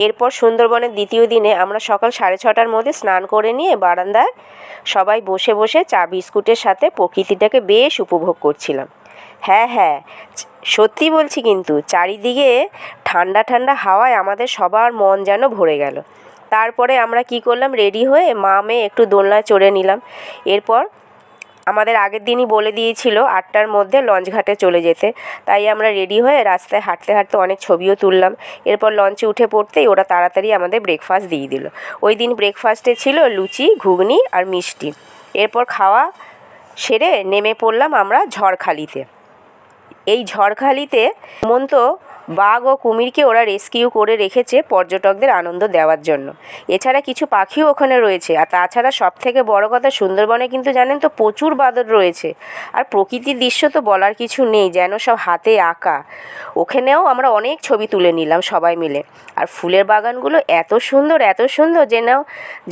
এরপর সুন্দরবনের দ্বিতীয় দিনে আমরা সকাল সাড়ে ছটার মধ্যে স্নান করে নিয়ে বারান্দায় সবাই বসে বসে চা, বিস্কুটের সাথে প্রকৃতিটাকে বেশ উপভোগ করছিলাম। হ্যাঁ হ্যাঁ সত্যি বলছি কিন্তু চারিদিকে ঠান্ডা ঠান্ডা হাওয়ায় আমাদের সবার মন যেন ভরে গেল। তারপরে আমরা কি করলাম, রেডি হয়ে মা মেয়ে একটু দোলনায় চড়ে নিলাম। এরপর আমাদের আগের দিনই বলে দিয়েছিল আটটার মধ্যে লঞ্চ ঘাটে চলে যেতে। তাই আমরা রেডি হয়ে রাস্তায় হাঁটতে হাঁটতে অনেক ছবিও তুললাম। এরপর লঞ্চে উঠে পড়তেই ওরা তাড়াতাড়ি আমাদের ব্রেকফাস্ট দিয়ে দিল। ওই দিন ব্রেকফাস্টে ছিল লুচি, ঘুগনি আর মিষ্টি। এরপর খাওয়া সেরে নেমে পড়লাম আমরা ঝড়খালিতে। এই ঝড়খালিতে মন্ত বাঘ ও কুমিরকে ওরা রেস্কিউ করে রেখেছে পর্যটকদের আনন্দ দেওয়ার জন্য। এছাড়া কিছু পাখিও ওখানে রয়েছে। আর তাছাড়া সব থেকে বড় কথা সুন্দরবনে কিন্তু জানেন তো প্রচুর বাদর রয়েছে। আর প্রকৃতির দৃশ্য তো বলার কিছু নেই, যেন সব হাতে আঁকা। ওখানেও আমরা অনেক ছবি তুলে নিলাম সবাই মিলে। আর ফুলের বাগানগুলো এত সুন্দর এত সুন্দর যেন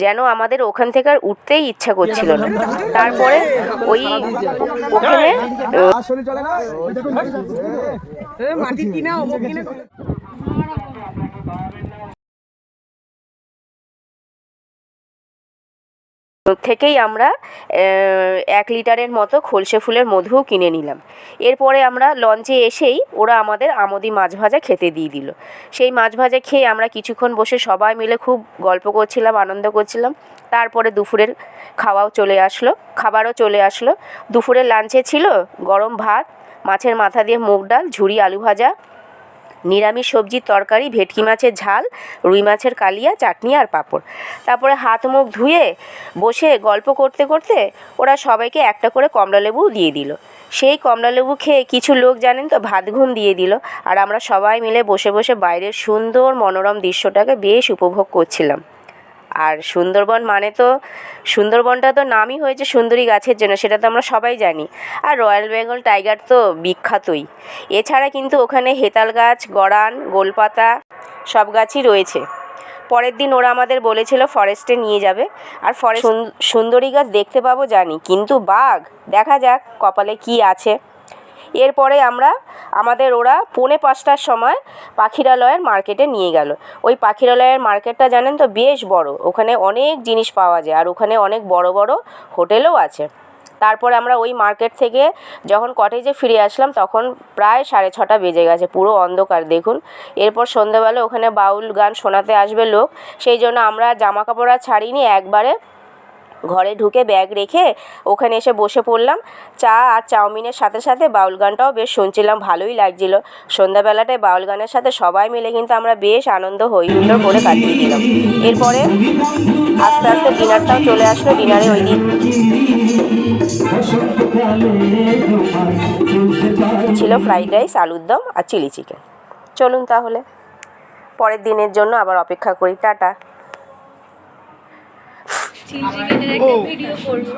যেন আমাদের ওখান থেকে আর উঠতেই ইচ্ছা করছিল না। তারপরে ওই ওখানে থেকেই আমরা এক লিটারের মতো খলসে ফুলের মধুও কিনে নিলাম। এরপরে আমরা লঞ্চে এসেই ওরা আমাদের আমদি মাছ ভাজা খেতে দিয়ে দিল। সেই মাছ ভাজা খেয়ে আমরা কিছুক্ষণ বসে সবাই মিলে খুব গল্প করছিলাম আনন্দ করছিলাম। তারপরে দুপুরের খাওয়াও চলে আসলো খাবারও চলে আসলো। দুপুরের লাঞ্চে ছিল গরম ভাত মাছের মাথা দিয়ে মুগ ডাল ঝুড়ি আলু ভাজা নিরামিষ সবজির তরকারি, ভেটকি মাছের ঝাল, রুই মাছের কালিয়া, চাটনি আর পাঁপড়। তারপরে হাত মুখ ধুয়ে বসে গল্প করতে করতে ওরা সবাইকে একটা করে কমলালেবু দিয়ে দিল। সেই কমলালেবু খেয়ে কিছু লোক জানেন তো, ভাত ঘুম দিয়ে দিল। আর আমরা সবাই মিলে বসে বসে বাইরের সুন্দর মনোরম দৃশ্যটাকে বেশ উপভোগ করছিলাম। আর সুন্দরবন মানে তো সুন্দরবনটা তো নামই হয়েছে সুন্দরী গাছের জন্য সেটা তো আমরা সবাই জানি। আর রয়্যাল বেঙ্গল টাইগার তো বিখ্যাতই। এছাড়া কিন্তু ওখানে হেতাল গাছ গড়ান গোলপাতা সব গাছই রয়েছে। পরের দিন ওরা আমাদের বলেছিল ফরেস্টে নিয়ে যাবে। আর ফরেস্ট সুন্দরী গাছ দেখতে পাবো জানি কিন্তু বাঘ দেখা যাক কপালে কি আছে। এরপরে আমরা আমাদের ওরা পৌনে পাঁচটার সময় পাখিরালয়ের মার্কেটে নিয়ে গেল। ওই পাখিরালয়ের মার্কেটটা জানেন তো বেশ বড়। ওখানে অনেক জিনিস পাওয়া যায় আর ওখানে অনেক বড় বড় হোটেলও আছে। তারপরে আমরা ওই মার্কেট থেকে যখন কটেজে ফিরে আসলাম তখন প্রায় সাড়ে ছটা বেজে গেছে, পুরো অন্ধকার দেখুন। এরপর সন্ধ্যেবেলা ওখানে বাউল গান শোনাতে আসবে লোক। সেই জন্য আমরা জামা কাপড় আর ছাড়িনি একবারে ঘরে ঢুকে ব্যাগ রেখে ওখানে এসে বসে পড়লাম। চা আর চাউমিনের সাথে সাথে বাউল গানটাও বেশ শুনছিলাম, ভালোই লাগছিল। সন্ধ্যাবেলাটায় বাউল গানের সাথে সবাই মিলে কিন্তু আমরা বেশ আনন্দ হই হুল্লোড় করে কাটিয়ে দিলাম। এরপরে আস্তে আস্তে ডিনারটাও চলে আসলো, ডিনারে ওই দিন ছিল ফ্রাইড রাইস, আলুর দম আর চিলি চিকেন। চলুন তাহলে, পরের দিনের জন্য আবার অপেক্ষা করি। টাটা। চিলি চিকেনের একটা ভিডিও করব।